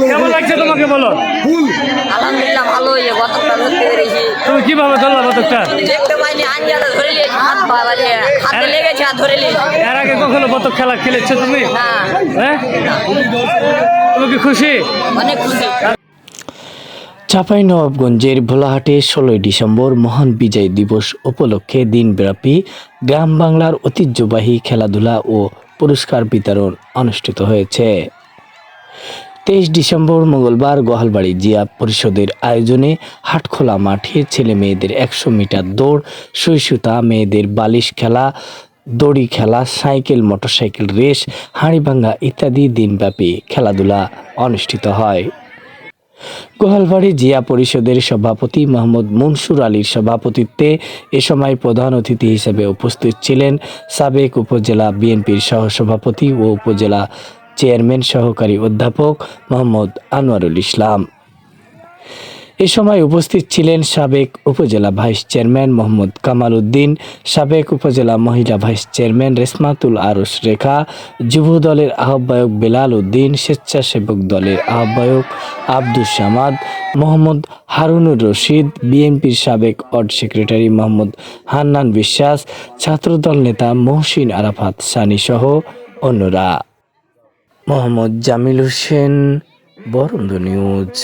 কেমন লাগছে তোমাকে বলো? ফুল। আলহামদুলিল্লাহ ভালো হয়ে গতকাল ধরতে পেরেছি। তুমি কীভাবে ধরলা বতকটা দেখতে। পাইনি আঞ্জালে ধরে নিয়েছি হাত পা বাজে। হাতে লেগেছে আর ধরে নিয়েছি। এর আগে কখনো বতক খেলা খেলেছো তুমি? না হ্যাঁ? তুমি কি খুশি? অনেক খুশি। চাঁপাইনবাবগঞ্জের ভোলাহাটে ষোলোই ডিসেম্বর মহান বিজয় দিবস উপলক্ষে দিনব্যাপী গ্রাম বাংলার ঐতিহ্যবাহী খেলাধুলা ও পুরস্কার বিতরণ অনুষ্ঠিত হয়েছে। তেইশ ডিসেম্বর মঙ্গলবার গোহালবাড়ি জিয়া পরিষদের আয়োজনে হাটখোলা মাঠে ছেলে মেয়েদের একশো মিটার দৌড়, সহিষ্ণুতা, মেয়েদের বালিশ খেলা, দড়ি খেলা, সাইকেল, মোটরসাইকেল রেস, হাঁড়িভাঙ্গা ইত্যাদি দিনব্যাপী খেলাধুলা অনুষ্ঠিত হয়। গোহালবাড়ি জিয়া পরিষদের সভাপতি মোহাম্মদ মনসুর আলীর সভাপতিত্বে এ সময় প্রধান অতিথি হিসেবে উপস্থিত ছিলেন সাবেক উপজেলা বিএনপির সহসভাপতি ও উপজেলা চেয়ারম্যান সহকারী অধ্যাপক মোহাম্মদ আনোয়ারুল ইসলাম। এ সময় উপস্থিত ছিলেন সাবেক উপজেলা ভাইস চেয়ারম্যান মোহাম্মদ কামাল উদ্দিন, সাবেক উপজেলা মহিলা ভাইস চেয়ারম্যান রেসমাতুল আরস রেখা যুব দলের আহ্বায়ক বেলাল উদ্দিন, স্বেচ্ছাসেবক দলের আহ্বায়ক আব্দুস সামাদ, মোহাম্মদ হারুনুর রশিদ, বিএনপির সাবেক অড সেক্রেটারি মোহাম্মদ হান্নান বিশ্বাস, ছাত্রদল নেতা মহসিন আরাফাত সানি সহ অন্যরা। মোহাম্মদ জামিল হোসেন বরন্দ নিউজ।